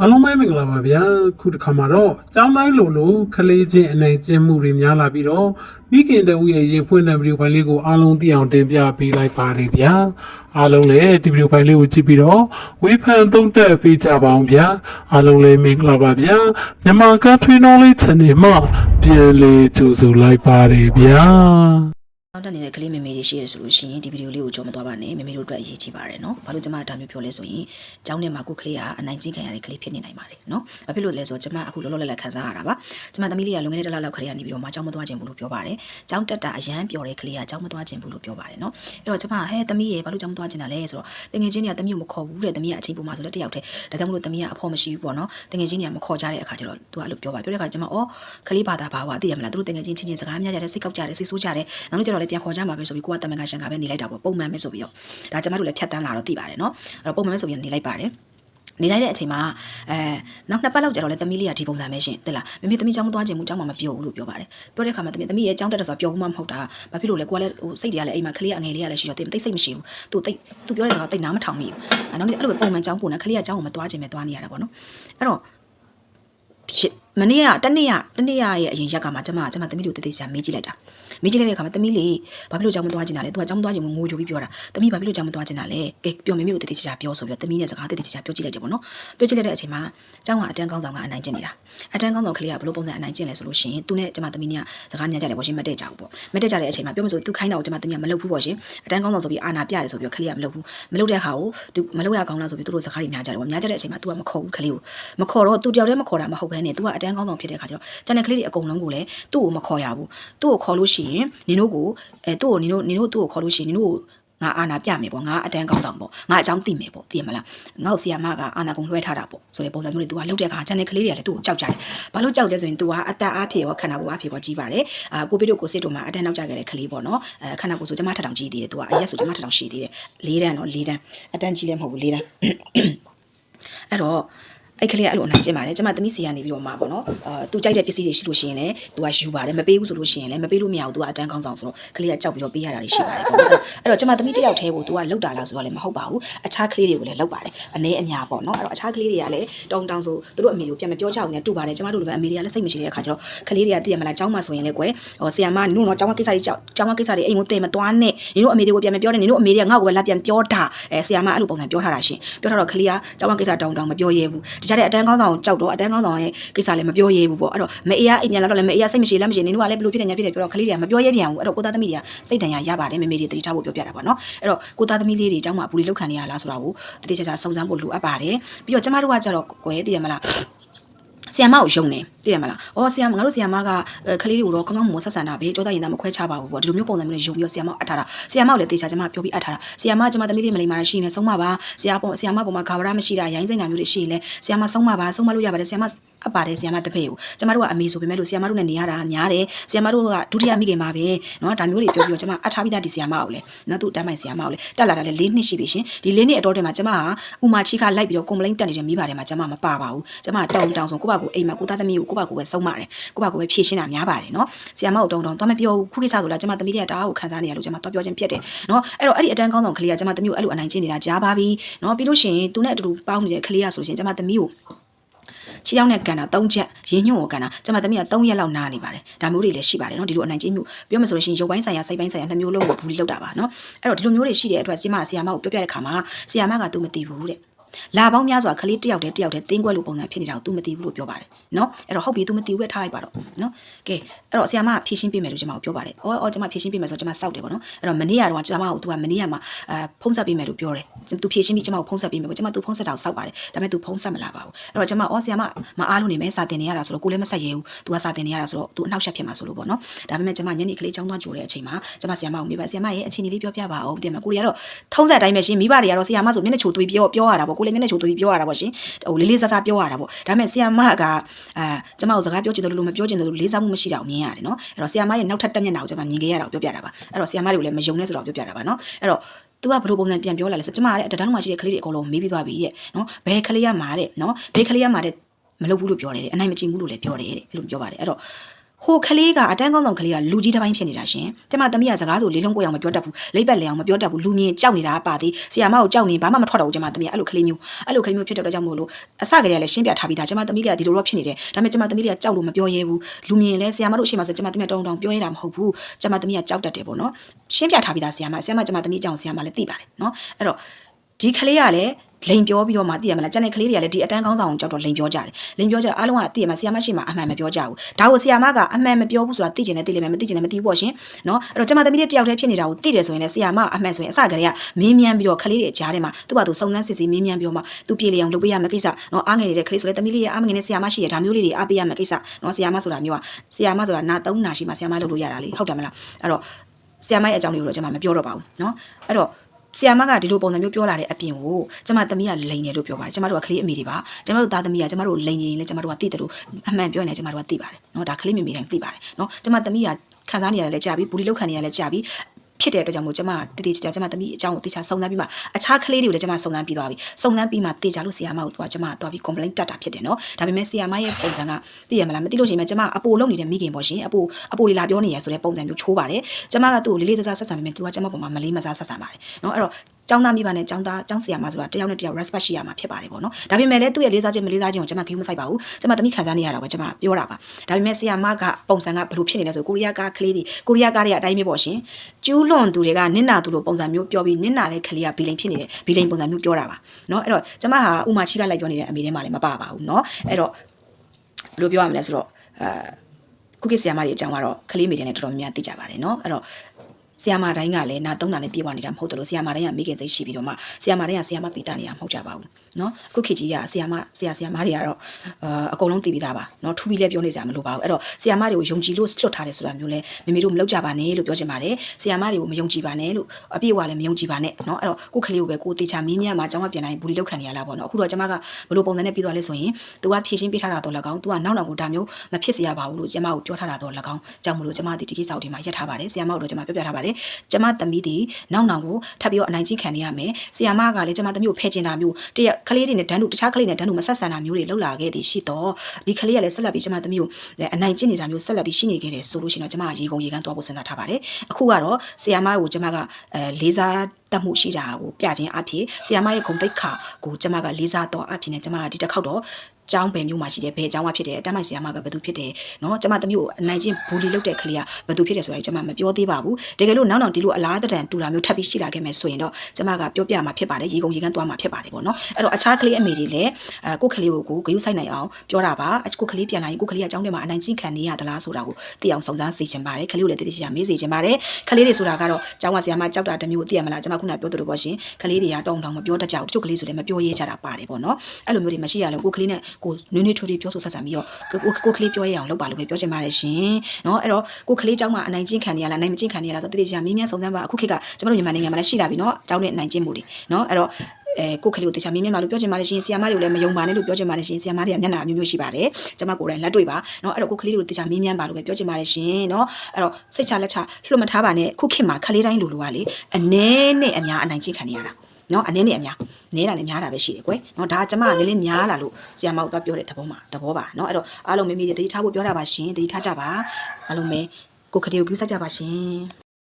အားလုံးပဲမင်္ဂလာပါဗျာခုတစ်ခါမှာတော့ကျောင်းတိုင်းလိုလိုခလေးချင်းအနိုင်ကျင့်မှုတွေများလာပြီးတော့မိခင်တဦးရဲ့ရင်ဖွင့်တဲ့ဗီဒီယိုဖိုင်လေးကိုအားလုံးသိအောင်တင်ပြပေးလိုက်ပါတယ်ဗျာအားလုံးလည်းဒီဗီဒီယိုဖိုင်လေးကိုကြည့်ပြီးတော့ဝေဖန်သုံးသပ်ပေးကြပါအောင်ဗျာအားလုံးလည်းမင်္ဂလာပါဗျာမြန်မာကထွေးတော်လေး channel မှာပြန်လေကြိုဆိုလိုက်ပါတယ်ဗျာ နောက်တက်နေတဲ့ကလေးမေမေတွေရှိရဆိုလို့ရှိရင်ဒီဗီဒီယိုလေးကိုကြောမသွားပါနဲ့မေမေတို့အတွက်အရေးကြီးပါတယ်နော်ဘာလို့ကျမဒါမျိုးပြောလဲဆိုရင်ကျောင်းထဲမှာကိုယ်ကလေးကအနိုင်ကျင့်ခံရတဲ့ကလေးဖြစ်နေနိုင်ပါတယ်နော်ဘာဖြစ်လို့လဲဆိုတော့ကျမအခုလောလောလတ်လတ်ခံစားရတာပါကျမသမီးလေးကလွန်ခဲ့တဲ့တစ်လလောက်ကလေးကနေပြီးတော့မှကျောင်းမသွားခြင်းဘူးလို့ပြောပါတယ်ကျောင်းတက်တာအရန်ပျော်တဲ့ကလေးကကျောင်းမသွားခြင်းဘူးလို့ပြောပါတယ်နော်အဲ့တော့ကျမဟဲသမီးရေဘာလို့ကျောင်းမသွားခြင်းတာလဲဆိုတော့တငယ်ချင်းတွေကသမီးကိုမခေါ်ဘူးတဲ့သမီးကအချိန်ပုံမှာဆိုလည်းတယောက်တည်းဒါကြောင့်မလို့သမီးကအဖော်မရှိဘူးပေါ့နော်တငယ်ချင်းတွေကမခေါ်ကြတဲ့အခါကျတော့သူကအဲ့လိုပြောပါပြောတဲ့အခါကျမအော်ကလေးဘာသာဘာဝသိရမလားသူတို့တငယ်ချင်းချင်းချင်းစကားများကြတယ်စိတ်ကောက်ကြတယ်စိတ်ဆိုးကြတယ်နောက်လို့ကျတော့လည်းပြန်ခေါ်ကြမှာပဲဆိုပြီးကိုကတမန်ကရှန်ကပဲနေလိုက်တာပေါ့ပုံမှန်ပဲဆိုပြီးတော့ဒါကျမတို့လည်းဖြတ်တန်းလာတော့သိပါတယ်နော်အဲ့တော့ပုံမှန်ပဲဆိုပြီးနေလိုက်ပါတယ်နေလိုက်တဲ့အချိန်မှာအဲနောက်နှစ်ပတ်လောက်ကြာတော့လေသမီးလေးကဒီပုံစံပဲရှင်သိလားမမေသမီးကြောင်းမသွားခြင်းမူကြောင်းမှမပြောဘူးလို့ပြောပါတယ်ပြောတဲ့ခါမှာသမီးသမီးရဲ့ကြောင်းတက်တယ်ဆိုတော့ပြောဘူးမှမဟုတ်တာဘာဖြစ်လို့လဲကိုကလည်းဟိုစိတ်တွေကလည်းအိမ်မှာကလေးကအငယ်လေးကလည်းရှိတော့တိတ်တိတ်စိတ်မရှိဘူးသူတိတ်သူပြောတဲ့စကားတိတ်နားမထောင်မိဘူးနောက်နေ့အဲ့လိုပဲပုံမှန်ကြောင်းပုံနဲ့ကလေးကကြောင်းကိုမသွားခြင်းပဲသွားနေရတာပေါ့နော်အဲ့တော့ မနေ့ကတနေ့ကတနေ့ကရဲ့အရင်ရက်ကမှကျမကကျမသမီးလေးကိုတည်တည်ချာမေးကြည့်လိုက်တာမေးကြည့်လိုက်တဲ့အခါမှာသမီးလေးဘာဖြစ်လို့ကြောင်းမသွားချင်တာလဲသူကကြောင်းမသွားချင်ဘူးငိုကြိုပြီးပြောတာသမီးဘာဖြစ်လို့ကြောင်းမသွားချင်တာလဲကဲပြောမေမေကိုတည်တည်ချာပြောဆိုပြီးတော့သမီးနဲ့စကားတည်တည်ချာပြောကြည့်လိုက်တယ်ပေါ့နော်ပြောကြည့်လိုက်တဲ့အချိန်မှာကျောင်းကအတန်းကောင်းဆောင်ကအနိုင်ကျင့်နေတာအတန်းကောင်းဆောင်ကလေးကဘလို့ပုံစံအနိုင်ကျင့်လဲဆိုလို့ရှိရင်သူနဲ့ကျမသမီးနဲ့စကားများကြတယ်ပေါ့ရှင်မတည့်ကြဘူးပေါ့မတည့်ကြတဲ့အချိန်မှာပြောမလို့သူခိုင်းတာကိုကျမသမီးကမလုပ်ဘူးပေါ့ရှင်အတန်းကောင်းဆောင်ဆိုပြီးအာနာပြတယ်ဆိုပြီးတော့ကလေးကမလုပ်ဘူးမလုပ်တဲ့အခါကိုသူမလုပ်ရကောင်းလားဆိုပြီးသူတို့စကားတွေများကြတယ်ပေါ့များကြတဲ့အချိန်မှာ तू ကမခေါ်ဘူးကလေးကိုမခေါ်တော့ तू တယောက်တည်းမခေါ်တာမဟုတ်ဘဲနဲ့ तू ကအ တန်းကောင်းဆောင်ဖြစ်တဲ့အခါကျတော့ကျန်တဲ့ကလေးတွေအကုန်လုံးကိုလည်းသူ့ကိုမခေါ်ရဘူးသူ့ကိုခေါ်လို့ရှိရင်နင်တို့ကိုအဲသူ့ကိုနင်တို့နင်တို့သူ့ကိုခေါ်လို့ရှိရင်နင်တို့ကိုငါအာနာပြမယ်ပေါ့ငါအတန်းကောင်းဆောင်ပေါ့ငါအကြောင်းသိမယ်ပေါ့သိရမလားငါ့ကိုဆီယာမကအာနာကုံလွှဲထားတာပေါ့ဆိုတဲ့ပုံစံမျိုးတွေ तू ကလုတ်တဲ့အခါကျန်တဲ့ကလေးတွေကလည်းသူ့ကိုကြောက်ကြတယ်ဘာလို့ကြောက်လဲဆိုရင် तू ကအသက်အားဖြည့်ရောခန္ဓာကိုယ်အားဖြည့်ရောကြီးပါတယ်အာကိုပိတို့ကိုစစ်တို့မှာအတန်းနောက်ကျခဲ့တဲ့ကလေးပေါ့နော်အဲခန္ဓာကိုယ်ဆိုကျမထထောင်ကြီးသေးတယ် तू ကအရက်ဆိုကျမထထောင်ရှိသေးတယ်၄တန်းတော့၄တန်းအတန်းကြီးလည်းမဟုတ်ဘူး၄တန်းအဲ့တော့ အဲ့ကလေးကအဲ့လိုအနိုင်ကျင့်ပါတယ်ကျမသမီးစီကနေပြီးတော့မှာပေါ့နော်အာသူကြိုက်တဲ့ပစ္စည်းတွေရှိလို့ရှိရင်လည်းသူကယူပါတယ်မပေးဘူးဆိုလို့ရှိရင်လည်းမပေးလို့မရဘူးသူကအတန်းကောင်းဆောင်ဆိုတော့ကလေးကကြောက်ပြီးတော့ပေးရတာတွေရှိပါတယ်ပေါ့နော်အဲ့တော့ကျမသမီးတစ်ယောက်တည်းကိုသူကလောက်တာလားဆိုတော့လည်းမဟုတ်ပါဘူးအခြားကလေးတွေကိုလည်းလောက်ပါတယ်အနေအများပေါ့နော်အဲ့တော့အခြားကလေးတွေကလည်းတောင်းတောင်းဆိုသူတို့အမေကိုပြန်မပြောချအောင်နဲ့တူပါတယ်ကျမတို့လည်းပဲအမေတွေကလည်းစိတ်မရှိတဲ့အခါကျတော့ကလေးတွေကသိရမလားကျောင်းမှာဆိုရင်လည်းကွယ်ဟောဆီယမနင်တို့တော့ကျောင်းကကိစ္စတွေကြောက်ကျောင်းကကိစ္စတွေအိမ်ကိုတင်မသွားနဲ့နင်တို့အမေတွေကိုပြန်မပြောနဲ့နင်တို့အမေတွေကငါ့ကိုပဲလာပြန်ပြောတာအဲဆီယမအဲ့လိုပုံစံပြောထားတာရှင်ပြောထားတော့ကလေးကကျောင်းကကိစ္စတောင်းတောင်းမပြောရဲဘူးတခြားတဲ့အတန်းကောင်းဆောင်ကြောက်တော့အတန်းကောင်းဆောင်ရဲ့ကိစ္စလည်းမပြောရဲဘူးပေါ့အဲ့တော့မအေးရအိမ်ပြန်လာတော့လည်းမအေးရစိတ်မရှိလက်မရှိနင်တို့ကလည်းဘလို့ဖြစ်နေညာဖြစ်နေပြောတော့ကလေးတွေကမပြောရဲပြန်ဘူးအဲ့တော့ကိုသားသမီးတွေကစိတ်တန်ရာရပါတယ်မေမေတွေတတိထားဖို့ပြောပြတာပေါ့နော်အဲ့တော့ကိုသားသမီးလေးတွေအကြောင်းမှာဘူးလေးလောက်ခံနေရလားဆိုတာကိုတတိချာချာစုံစမ်းဖို့လိုအပ်ပါတယ်ပြီးတော့ကျမတို့ကကြတော့ကွယ်တည်ရမလား ဆီယမကိုယုံနေသိရမလား။အော်ဆီယမငါတို့ဆီယမကခလေးတွေကိုတော့ကောင်းကောင်းမွန်ဆက်ဆံတာပဲကြောသားရင်သားမခွဲခြားပါဘူးပေါ့ဒီလိုမျိုးပုံစံမျိုးနဲ့ယုံပြီးတော့ဆီယမအပ်ထားတာဆီယမကိုလည်းတေချာကျမပြောပြီးအပ်ထားတာဆီယမကျမသမီးလေးမလိမ္မာရှိနေဆုံးမပါဆီယပေါ်ဆီယမပေါ်မှာဂါဝရမရှိတာရိုင်းစိန်တာမျိုးတွေရှိရင်လည်းဆီယမဆုံးမပါဆုံးမလို့ရပါတယ်ဆီယမ အပ်ပါတယ်ဆီယမတပည့်ကိုကျမတို့ကအမေဆိုပေမဲ့လို့ဆီယမတို့နဲ့နေရတာများတယ်ဆီယမတို့ကဒုတိယမိခင်ပါပဲနော်ဒါမျိုးတွေပြောပြီးတော့ကျမအထားပြီးသားဒီဆီယမကိုလေနော်သူ့တမ်းပိုင်ဆီယမကိုလေတက်လာတာလေ၄နှစ်ရှိပြီရှင်ဒီ၄နှစ်အတော်တည်းမှာကျမကဥမာချီခါလိုက်ပြီးတော့ complaint တက်နေတဲ့မိဘတွေမှာကျမမပါပါဘူးကျမတောင်းတောင်းဆိုကိုပါကိုအိမ်မှာကိုသားသမီးကိုကိုပါကိုပဲစုံပါတယ်ကိုပါကိုပဲဖြည့်ရှင်းတာများပါတယ်နော်ဆီယမကိုတောင်းတောင်းတော့မပြောဘူးခုကိစ္စဆိုလားကျမသမီးတွေကတအားကိုခံစားနေရလို့ကျမတော့ပြောချင်းဖြစ်တယ်နော်အဲ့တော့အဲ့ဒီအတန်းကောင်းဆောင်ကလေးကကျမသမီးကိုအဲ့လိုအနိုင်ကျင့်နေတာကြားပါပြီနော်ပြီးလို့ရှိရင်သူနဲ့အတူတူပေါင်းနေတဲ့ကလေးကဆိုလို့ရှိရင်ကျမသမီးကို ချီရောက်တဲ့ကန်တာ၃ချက်ရင်းညွန့်ကိုကန်တာကျမသမီးက၃ရက်လောက်နားနေပါတယ်ဒါမျိုးတွေလည်းရှိပါတယ်နော်ဒီလိုအနိုင်ကျင့်မှုပြောမှဆိုလို့ရှိရင်ရုပ်ပိုင်းဆိုင်ရာစိတ်ပိုင်းဆိုင်ရာနှစ်မျိုးလုံးကိုဘူးလီလောက်တာပါနော်အဲ့တော့ဒီလိုမျိုးတွေရှိတဲ့အတွက်ကျမဆီယာမကိုပြောပြတဲ့ခါမှာဆီယာမကသူမသိဘူးတဲ့ လာပေါင်းများစွာခလေးတစ်ယောက်တည်းတစ်ယောက်တည်းတင်းကွက်လိုပုံစံဖြစ်နေတာကို तू မသိဘူးလို့ပြောပါတယ်နော်အဲ့တော့ဟုတ်ပြီ तू မသိဘူးပဲထားလိုက်ပါတော့နော်ကဲအဲ့တော့ဆီယာမကဖြည့်ရှင်းပေးမယ်လို့ကျမကိုပြောပါတယ်အော်အော်ကျမဖြည့်ရှင်းပေးမယ်ဆိုတော့ကျမစောက်တယ်ပေါ့နော်အဲ့တော့မနေ့ကတော့ကျမကို तू ကမနေ့ကမှအဲဖုံးဆက်ပေးမယ်လို့ပြောတယ် तू ဖြည့်ရှင်းပြီးကျမကိုဖုံးဆက်ပေးမယ်ပေါ့ကျမ तू ဖုံးဆက်တာကိုစောက်ပါတယ်ဒါပေမဲ့ तू ဖုံးဆက်မလာပါဘူးအဲ့တော့ကျမအော်ဆီယာမမအားလို့နေမယ်စာတင်နေရတာဆိုတော့ကိုလည်းမဆက်ရဲဘူး तू ကစာတင်နေရတာဆိုတော့ तू အနှောက်အယှက်ဖြစ်မှာဆိုလို့ပေါ့နော်ဒါပေမဲ့ကျမညနေကလေးចောင်းသွားကြိုတဲ့အချိန်မှာကျမဆီယာမကိုမေးပါဆီယာမရဲ့အခြေအနေလေးပြောပြပါအောင်တင်မှာကိုရီကတော့ထုံးဆက်တိုင်းပဲရှင်မိဘတွေကတော့ဆီယာမဆိုမျက်နှာချိုသွေးပြောပြောရတာပေါ့ကို လည်းမျက်နှာချိုသွေးပြောရတာပေါ့ရှင်ဟိုလေးလေးဆဆပြောရတာပေါ့ဒါပေမဲ့ဆီယာမကအာကျမကိုစကားပြောချင်တယ်လို့မပြောချင်တယ်လို့လေးစားမှုမရှိတာကိုမြင်ရတယ်နော်အဲ့တော့ဆီယာမရဲ့နောက်ထပ်တက်မျက်နှာကိုကျမမြင်ခဲ့ရတာကိုပြောပြတာပါအဲ့တော့ဆီယာမတွေကိုလည်းမယုံနဲ့ဆိုတော့ပြောပြတာပါနော်အဲ့တော့သူကဘယ်လိုပုံစံပြန်ပြောလာလဲဆိုကျမကလည်းတန်းလုံးမှာရှိတဲ့ကလေးတွေအကုန်လုံးမေးပြီးသွားပြီတဲ့နော်ဘယ်ကလေးရမှာတဲ့နော်ဘယ်ကလေးရမှာတဲ့မလုပ်ဘူးလို့ပြောတယ်တဲ့အနိုင်မကျင်ဘူးလို့လည်းပြောတယ်တဲ့အဲ့လိုပြောပါတယ်အဲ့တော့ ဟဟိုကလေးကအတန်းကောင်းဆောင်ကလေးကလူကြီးတစ်ပိုင်းဖြစ်နေတာရှင်ကျမသမီးကစကားဆိုလေးလုံးကိုယ်အောင်မပြောတတ်ဘူးလိပ်ပတ်လဲအောင်မပြောတတ်ဘူးလူမြင်ကြောက်နေတာပါသေးဆီယာမကိုကြောက်နေဘာမှမထွက်တော့ဘူးကျမသမီးကအဲ့လိုကလေးမျိုးအဲ့လိုကလေးမျိုးဖြစ်တဲ့အတွက်ကြောင့်မို့လို့အစကတည်းကလည်းရှင်းပြထားပြီးသားကျမသမီးကဒီလိုတော့ဖြစ်နေတယ်ဒါပေမဲ့ကျမသမီးကကြောက်လို့မပြောရဲဘူးလူမြင်လဲဆီယာမတို့ရှိမှဆိုကျမသမီးကတောင်းတောင်းပြောရတာမဟုတ်ဘူးကျမသမီးကကြောက်တတ်တယ်ပေါ့နော်ရှင်းပြထားပြီးသားဆီယာမဆီယာမကျမသမီးအကြောင်းဆီယာမလည်းသိပါတယ်နော်အဲ့တော့ ဒီကလေးကလည်းလိန်ပြောပြီးတော့မှသိရမလားကျန်တဲ့ကလေးတွေကလည်းဒီအတန်းကောင်းဆောင်ကိုကြောက်တော့လိန်ပြောကြတယ်လိန်ပြောကြတယ်အားလုံးကသိရမှာဆီယာမရှိမှအမှန်မပြောကြဘူးဒါကိုဆီယာမကအမှန်မပြောဘူးဆိုတာသိကျင်တယ်သိလိမ့်မယ်မသိကျင်တယ်မသိဘူးပေါ့ရှင်နော်အဲ့တော့ကျမသမီးလေးတယောက်တည်းဖြစ်နေတာကိုသိတယ်ဆိုရင်လည်းဆီယာမအမှန်ဆိုရင်အစကတည်းကမင်းမြန်းပြီးတော့ကလေးတွေကြားထဲမှာသူ့ဘာသူစုံစမ်းစစ်ဆေးမင်းမြန်းပြီးတော့မှသူပြေလျအောင်လုပ်ပေးရမယ့်ကိစ္စနော်အားငယ်နေတဲ့ကလေးဆိုလည်းသမီးလေးရဲ့အားမငယ်နဲ့ဆီယာမရှိရဒါမျိုးလေးတွေအားပေးရမယ့်ကိစ္စနော်ဆီယာမဆိုတာမျိုးကဆီယာမဆိုတာနာသုံးနာရှိမှဆီယာမလုပ်လို့ရတာလေဟုတ်တယ်မလားအဲ့တော့ဆီယာမရဲ့အကြောင်းလေးကိုတော့ကျွန်မမပြောတော့ပါဘူးနော်အဲ့တော့ ဆီယာမကဒီလိုပုံစံမျိုးပြောလာတဲ့အပြင်ကိုကျမသမီးကလိန်တယ်လို့ပြောပါတယ်ကျမတို့ကကလေးအမိတွေပါကျမတို့သားသမီးကကျမတို့လိန်နေရင်လည်းကျမတို့ကသိတယ်လို့အမှန်ပြောရင်လည်းကျမတို့ကသိပါတယ်နော်ဒါကလေးမိမိတိုင်းသိပါတယ်နော်ကျမသမီးကခံစားနေရတယ်လည်းကြာပြီဘူလီလောက်ခံနေရလည်းကြာပြီ ဖြစ်တဲ့အတွက်ကြောင့်မို့ကျမတတိချာကျမသမီးအကြောင်းကိုတေချာစုံစမ်းပြီးမှအခြားကလေးတွေကိုလည်းကျမစုံစမ်းပြီးသွားပြီစုံစမ်းပြီးမှတေချာလို့ဆီယာမကိုသွားကျမသွားပြီး complaint တက်တာဖြစ်တယ်နော်ဒါပေမဲ့ဆီယာမရဲ့ပုံစံကသိရမလားမသိလို့ရှိရင်ကျမအပိုလုံနေတဲ့မိခင်ပေါ့ရှင်အပိုအပိုတွေလာပြောနေရဆိုတဲ့ပုံစံမျိုးချိုးပါတယ်ကျမကသူ့ကိုလေးလေးစားစားဆက်ဆံပြီးမှသူကကျမပုံမှာမလေးမစားဆက်ဆံပါတယ်နော်အဲ့တော့ကျောင်းသားမိဘနဲ့ကျောင်းသားကျောင်းဆရာမဆိုတာတယောက်နဲ့တယောက် respect ရှိရမှာဖြစ်ပါတယ်ပေါ့နော်ဒါပေမဲ့လည်းသူ့ရဲ့လေးစားခြင်းမလေးစားခြင်းကိုကျွန်မဂရုမစိုက်ပါဘူးကျွန်မသမီးခံစားနေရတာပဲကျွန်မပြောတာပါဒါပေမဲ့ဆရာမကပုံစံကဘယ်လိုဖြစ်နေလဲဆိုကိုရီးယားကားကလေးတွေကိုရီးယားကားတွေကအတိုင်းပဲပေါ့ရှင်ကျူးလွန်သူတွေကနင့်နာသူလိုပုံစံမျိုးပြောပြီးနင့်နာတဲ့ကလေးကဘီလိန်ဖြစ်နေတယ်ဘီလိန်ပုံစံမျိုးပြောတာပါနော်အဲ့တော့ကျွန်မဟာဥမာချီကလိုက်ပြောနေတဲ့အမေထဲမှာလည်းမပါပါဘူးနော်အဲ့တော့ဘယ်လိုပြောရမလဲဆိုတော့အဲခုခေတ်ဆရာမတွေအကြောင်းကတော့ကလေးမိတယ်နဲ့တော်တော်များများသိကြပါတယ်နော်အဲ့တော့ ဆီယာမာတိုင်းကလည်းနာသုံးတာနဲ့ပြေဝနေတာမဟုတ်တယ်လို့ဆီယာမာတိုင်းကမိခင်စိတ်ရှိပြီးတော့မှဆီယာမာတိုင်းကဆီယာမပီတာနေတာမဟုတ်ကြပါဘူးเนาะအခုခေတ်ကြီးကဆီယာမဆီယာဆီယာမတွေကတော့အာအကုန်လုံးတည်ပြီးသားပါเนาะထူပြီးလည်းပြောနေကြမလို့ပါဘူးအဲ့တော့ဆီယာမတွေကိုယုံကြည်လို့လွတ်ထားတယ်ဆိုတာမျိုးလဲမမေတို့မလုပ်ကြပါနဲ့လို့ပြောချင်ပါတယ်ဆီယာမတွေကိုမယုံကြည်ပါနဲ့လို့အပြည့်အဝလည်းမယုံကြည်ပါနဲ့เนาะအဲ့တော့ကိုခလေးကိုပဲကိုတေချာမင်းမြတ်မှာကျောင်းကပြန်လာရင်ဘူလီလောက်ခံနေရလားပေါ့เนาะအခုတော့ကျွန်မကဘလို့ပုံစံနဲ့ပြီးသွားလဲဆိုရင် तू ကဖြည့်ရှင်းပေးထားတာတော့၎င်း तू ကနောက်နောက်ကိုဒါမျိုးမဖြစ်စေရပါဘူးလို့ကျွန်မကိုပြောထားတာတော့၎င်းကြောင့်မလို့ကျွန်မဒီဒီကိစ္စကိုဒီမှာရက်ထားပါတယ်ဆီယာမကိုတော့ကျွန်မပြောပြထားပါတယ် ကျွန်မသမီးဒီနောက်နောက်ကိုထပ်ပြီးတော့အနိုင်ကြီးခံနေရမယ်ဆီယာမကလည်းကျွန်မသမီးကိုဖယ်ကျင်တာမျိုးတရကလေးတွေနဲ့တန်းတူတခြားကလေးနဲ့တန်းတူမဆက်ဆံတာမျိုးတွေလောက်လာခဲ့သည်ရှိတော့ဒီကလေးကလည်းဆက်လက်ပြီးကျွန်မသမီးကိုအနိုင်ကျင့်နေတာမျိုးဆက်လက်ပြီးရှိနေခဲ့တယ်ဆိုလို့ရှိရင်တော့ကျွန်မကရေကုန်ရေကန်းသွားဖို့စဉ်းစားထားပါတယ်အခုကတော့ဆီယာမကိုကျွန်မကအဲလေးစားတတ်မှုရှိတာကိုပြခြင်းအဖြစ်ဆီယာမရဲ့ဂုံတိတ်ခါကိုကျွန်မကလေးစားတော့အဖြစ်နဲ့ကျွန်မကဒီတစ်ခေါက်တော့ ကျောင်းပယ်မျိုးမှာရှိတယ်ဘယ်ကျောင်းမှာဖြစ်တယ်တမိုက်ဆရာမကဘယ်သူဖြစ်တယ်နော်ကျမတမျိုးအနိုင်ကျင့်ဘူလီလုပ်တဲ့ကလေးကဘယ်သူဖြစ်တယ်ဆိုတာကိုကျမမပြောသေးပါဘူးတကယ်လို့နောက်နောက်ဒီလိုအလားတန်တူတာမျိုးထပ်ပြီးရှိလာခဲ့မယ်ဆိုရင်တော့ကျမကပြောပြမှာဖြစ်ပါတယ်ရေကုန်ရေကန်းသွားမှာဖြစ်ပါတယ်ပေါ့နော်အဲ့တော့အခြားကလေးအမေတွေလည်းအဲကိုယ်ကလေးကိုကိုဂရုစိုက်နိုင်အောင်ပြောတာပါကိုယ်ကလေးပြန်လာရင်ကိုယ်ကလေးကကျောင်းထဲမှာအနိုင်ကျင့်ခံနေရသလားဆိုတာကိုသိအောင်စုံစမ်းစေချင်ပါတယ်ကလေးကိုလည်းတတိယမေးစေချင်ပါတယ်ကလေးတွေဆိုတာကတော့ကျောင်းကဆရာမကြောက်တာတမျိုးသိရမလားကျမခုနပြောသလိုပေါ့ရှင်ကလေးတွေကတော့တောင်းတောင်းမပြောတတ်ကြဘူးတချို့ကလေးဆိုလည်းမပြောရဲကြတာပါတယ်ပေါ့နော်အဲ့လိုမျိုးတွေမရှိရလို့ကိုယ်ကလေးနဲ့ကိုနွေးနွေးထွေးထွေးပြောဆိုဆက်ဆံပြီးတော့ကိုကိုကလေးပြောရအောင်လုပ်ပါလို့ပဲပြောချင်ပါတယ်ရှင်နော်အဲ့တော့ကိုကလေးကျောင်းမှာအနိုင်ကျင့်ခံနေရလားအနိုင်မကျင့်ခံနေရလားဆိုတည်တည်ချာမင်းများစုံစမ်းပါအခုခေတ်ကကျွန်တော်တို့မြန်မာနိုင်ငံမှာလည်းရှိလာပြီနော်ကျောင်းနဲ့အနိုင်ကျင့်မှုတွေနော်အဲ့တော့အဲကိုခလေးကိုတခြားမင်းမြန်မာလို့ပြောချင်ပါတယ်ရှင်ဆီယာမတွေကိုလည်းမယုံပါနဲ့လို့ပြောချင်ပါတယ်ရှင်ဆီယာမတွေကမျက်နှာအမျိုးမျိုးရှိပါတယ်ကျွန်မကိုယ်တိုင်လက်တွေ့ပါเนาะအဲ့တော့ကိုခလေးတွေကိုတခြားမင်းမြန်ပါလို့ပဲပြောချင်ပါတယ်ရှင်เนาะအဲ့တော့စိတ်ချလက်ချလွှတ်မထားပါနဲ့ခုခေတ်မှာခလေးတိုင်းလူလူကလေအနည်းနဲ့အများအနိုင်ကျင့်ခံနေရတာ နော်အနေနဲ့အများနဲတာလည်းများတာပဲရှိတယ်ကွယ်နော်ဒါကကျမကလည်းလည်းများလာလို့ဆရာမတို့ပြောတဲ့သဘောမှာသဘောပါနော်အဲ့တော့အားလုံးမိမိတွေတတိထားဖို့ပြောတာပါရှင်တတိထားကြပါအားလုံးပဲကိုခလေးကိုပြုစက်ကြပါရှင်